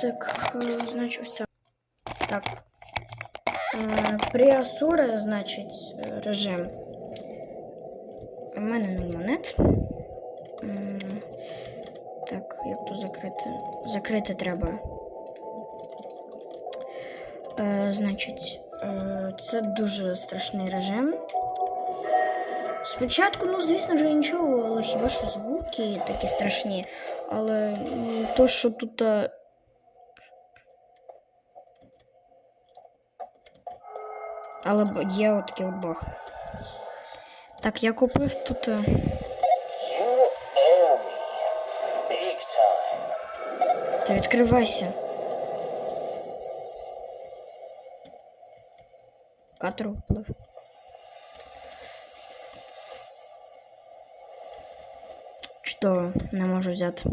Так, е, значить, ось це. Так. Е, Пріасура, значить, е, режим. У мене не монет. Так, як то закрити? Закрити треба. Значить, це дуже страшний режим. Спочатку, ну, звісно ж, нічого, але хіба що звуки такі страшні. Але то, що тут. Але є отакий от баг. Так, я купив тут. Ти відкривайся. Катер вплив. Чудово, не можу взяти.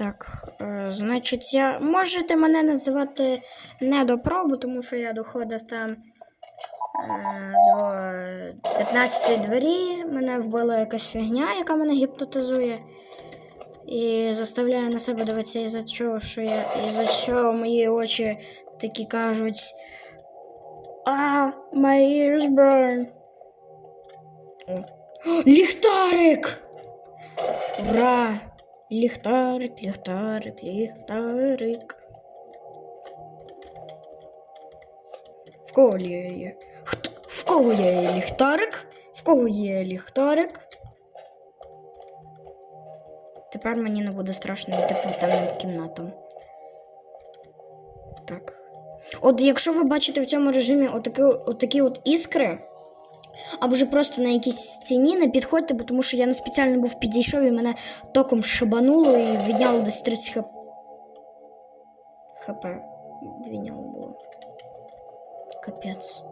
Так, е, значить, я. Можете мене називати не до пробу, тому що я доходив там е, до 15 двері. Мене вбила якась фігня, яка мене гіпнотизує. І заставляє на себе дивитися із-за чого, що я. Із-за чого мої очі такі кажуть. А, my ears burn. О, Ліхтарик! Ура! Ліхтарик, ліхтарик, ліхтарик. В кого є? Хто? В кого є ліхтарик? В кого є ліхтарик? Тепер мені не буде страшно йти по темним кімнатам. Так. От якщо ви бачите в цьому режимі отакі, отакі от іскри, або вже просто на якійсь стіні, не підходьте, бо тому що я не спеціально був підійшов і мене током шибануло і відняло десь 30 хп. ХП. Відняло було. Капець.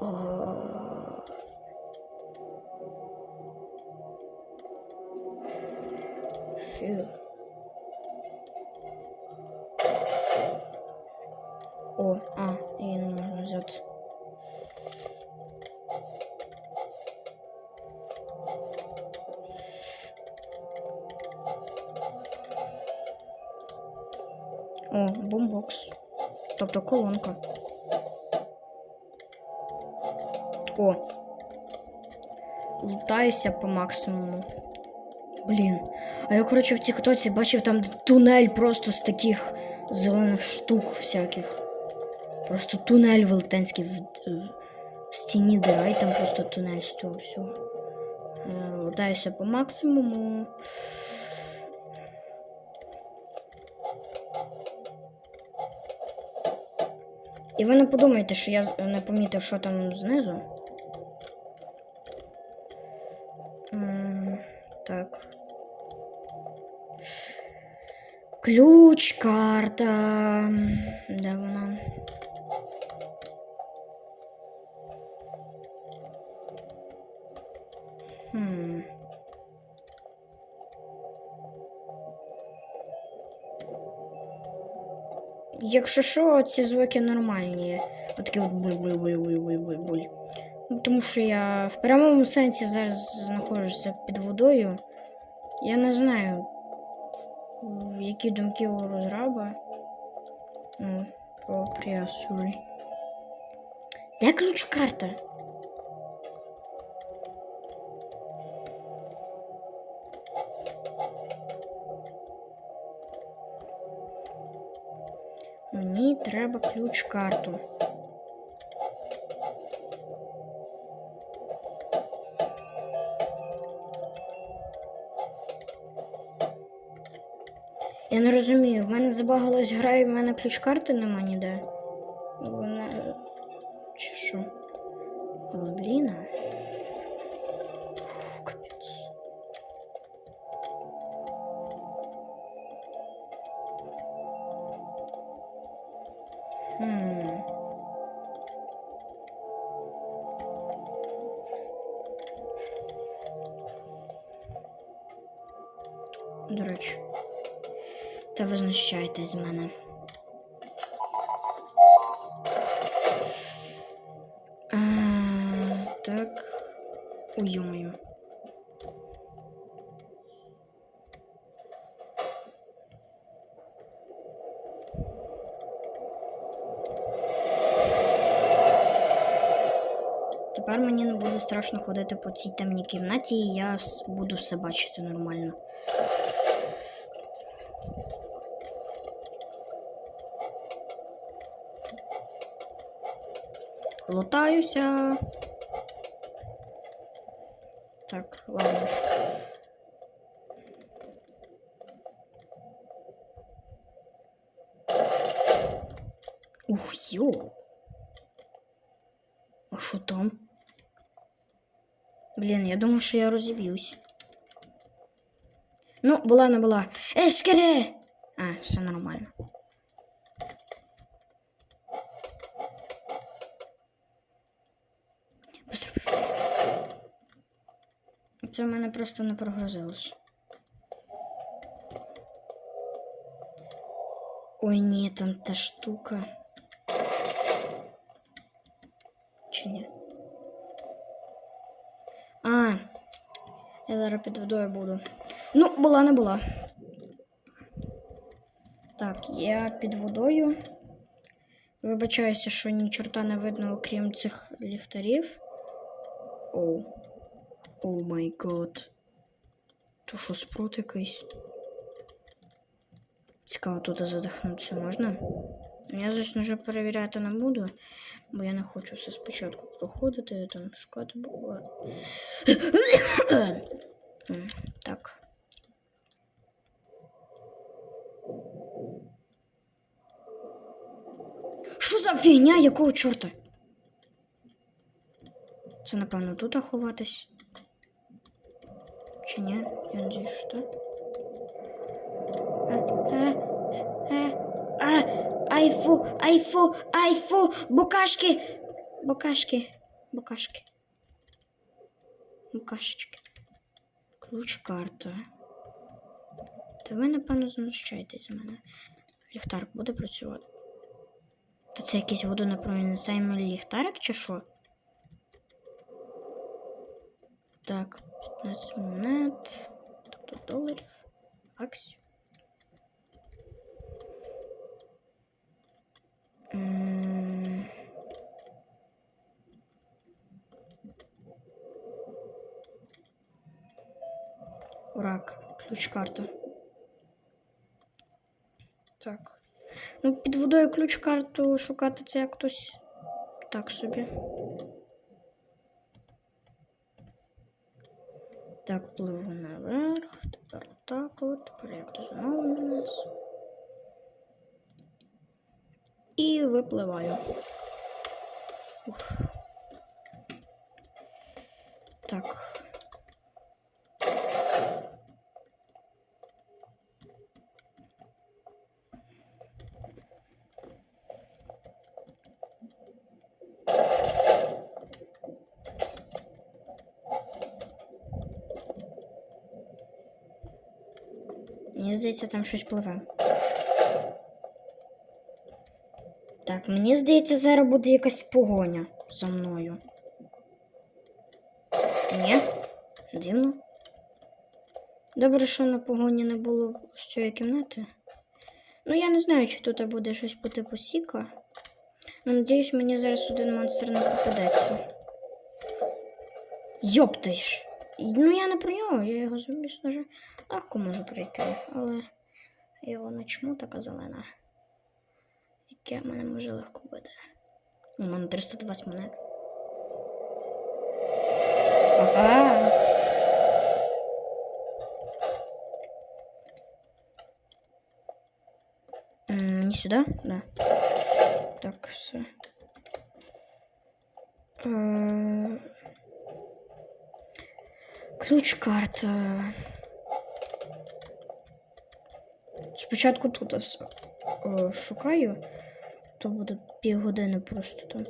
О. О, бомбокс. Тобто колонка. О. Лутаюся по максимуму. Блін. А я, коротше, в тіктоці бачив там тунель просто з таких зелених штук всяких. Просто тунель велетенський в, в стіні дира, і там просто тунель з цього всього. Е, Лутаюся по максимуму. І ви не подумайте, що я не помітив, що там знизу. Так. Ключ, карта. Де вона? Якщо що, ці звуки нормальні. Отакі от буль-буль-буль-буль-буль-буль. Ну, Тому що я в прямому сенсі зараз знаходжуся під водою. Я не знаю, які думки у розраба. Ну, про пріасурі. Де ключ карта? Мені треба ключ карту. Я не розумію, в мене забагалась гра і в мене ключ карти нема ніде. До речі. Та визначайтесь з мене. Тепер мені не буде страшно ходити по цій темній кімнаті, і я буду все бачити нормально. Лутаюся. Так, ладно. Ух, йо. А що там? Блін, я думав, що я розіб'юсь. Ну, була не була. Ешкере! А, все нормально. Це в мене просто не прогрузилось. Ой, ні, там та штука. Чи ні? А, я зараз під водою буду. Ну, була не була. Так, я під водою. Вибачаюся, що ні чорта не видно, окрім цих ліхтарів. Оу. О май гад. То що спрут якийсь? Цікаво, тут задихнутися можна? Я, звісно, вже перевіряти не буду, бо я не хочу все спочатку проходити, там шукати буває. Так. Що за фігня? Якого чорта? Це, напевно, тут ховатись. Чи ні? Я надіюсь, що так. Айфу, айфу, айфу, букашки, букашки, букашки. Букашечки. Ключ карта. Та ви, напевно, знущаєтесь з мене. Ліхтарик буде працювати. Та це якийсь водонепроницаємий ліхтарик чи що? Так, 15 монет. Тобто доларів. Баксів. Рак, ключ карта. Так. Ну, під водою ключ карту шукати це як хтось так собі. Так, пливу наверх. Тепер так от. Тепер як то знову на нас. І випливаю. Ух. Так. Мені здається, там щось пливе. Так, мені здається, зараз буде якась погоня за мною. Ні? Дивно. Добре, що на погоні не було з цієї кімнати. Ну, я не знаю, чи тут буде щось по типу Сіка. Ну, надіюсь, мені зараз один монстр не попадеться. Йоптиш! Ну, я не про нього, я його, звісно ж, легко можу пройти, але його начму така зелена. Яке мене може легко бити. У мене 320 монет. Ага. Мені сюди? Да. Так, все. Е, Ключ карта. Спочатку тут все е, шукаю, то буде півгодини просто там.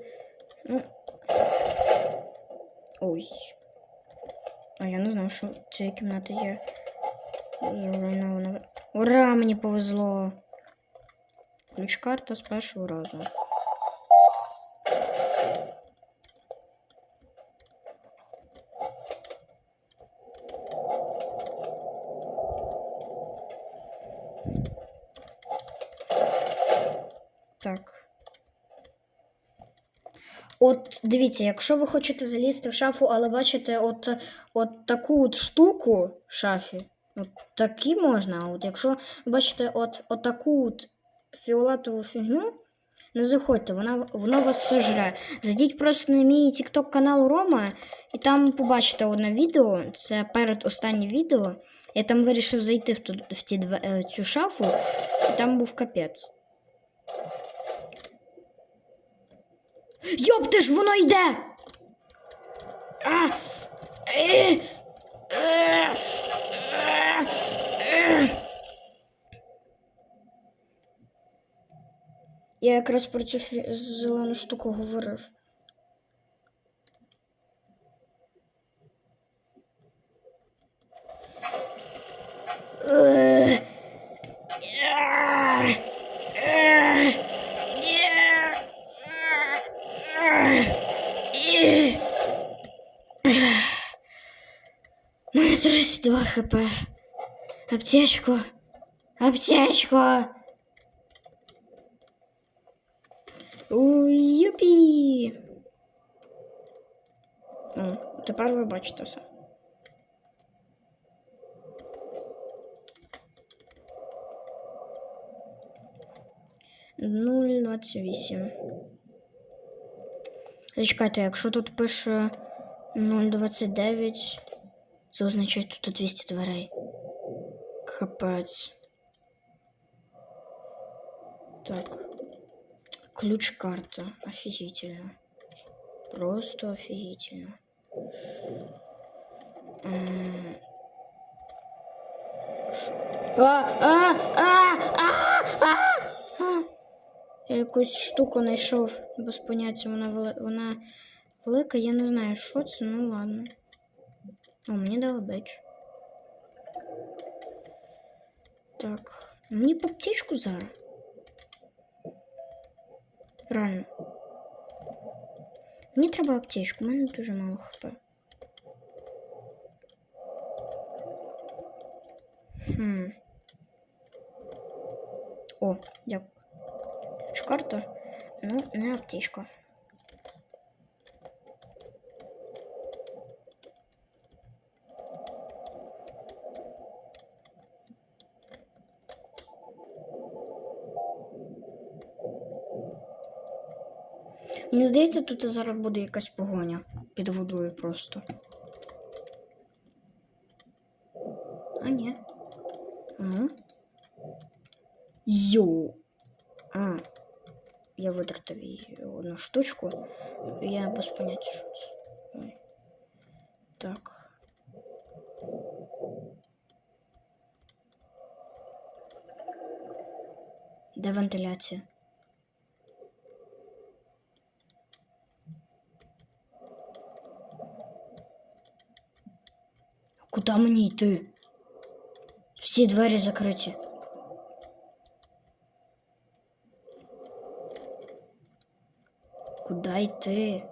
Ну. Ой. А я не знав, що цієї кімнати є. Ура! Мені повезло. Ключ карта з першого разу. Так. От дивіться, якщо ви хочете залізти в шафу, але бачите, от, от таку от штуку в шафі, от такі можна. А от якщо бачите от, от таку от фіолетову фігню, не заходьте, вона, воно вас сожре. Зайдіть просто на мій TikTok канал Рома, і там побачите одне відео. Це перед останнє відео. Я там вирішив зайти в, ту, в ті, два- е, цю шафу, і там був капець. Йоп, ти ж воно йде! Я якраз про цю зелену штуку говорив. Е! Два хп. Аптечку. Аптечку. У, юпі. Ну, тепер ви бачите все. Нуль двадцять вісім. Зачекайте, якщо тут пише 0,29 це означає тут 200 дверей. Капець. Так. Ключ карта. Офигительно. Просто офигительно. Я якусь штуку знайшов без поняття. Вона, вона велика, я не знаю, що це, ну ладно. О, мені дали бедж. Так. Мені по птічку зараз. Реально. Мені треба аптечку, у мене дуже мало хп. Хм. О, дякую. Ключ карта. Ну, не аптечка. Мені здається, тут зараз буде якась погоня під водою просто. А, ні. Ну. Йоу. А. Я витратив її одну штучку. Я без поняття, що це. Ой. Так. Де вентиляція? Куди мені йти? Всі двері закриті. Куди йти?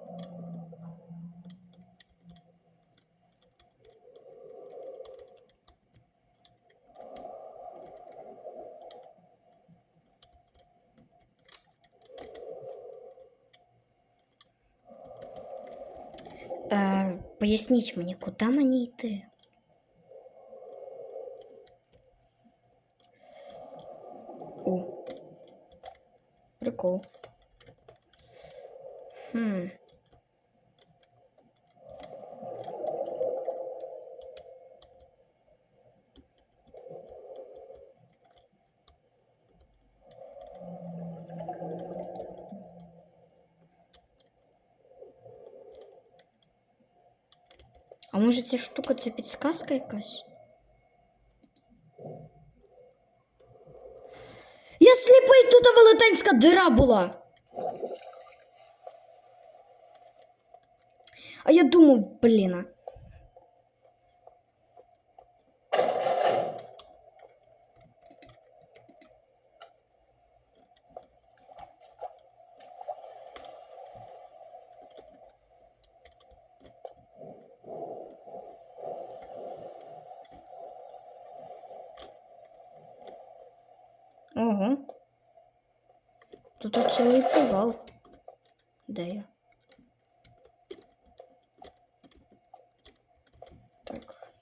Е, поясніть мені, куди мені йти? Прикол. Хм. А може ця штука це підсказка якась? Сліпий, тут велетенська дира була. А я думав, блін. Ну, тут целый повал. да я? Так.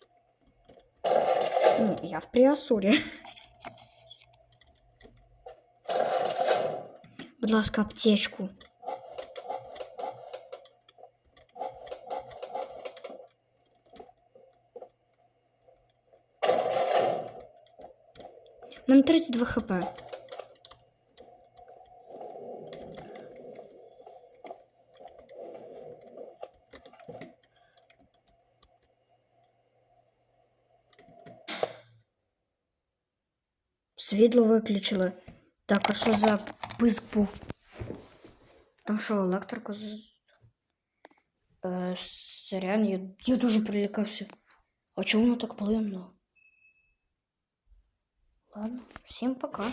Ну, я в Пріасурі. Будь аптечку. У мене 32 хп. Світло виключили. Так, а що за писк був? Там що, електрику. Е, сорян, я, я дуже прилякався. А чому воно так плинно? Ладно, всім пока.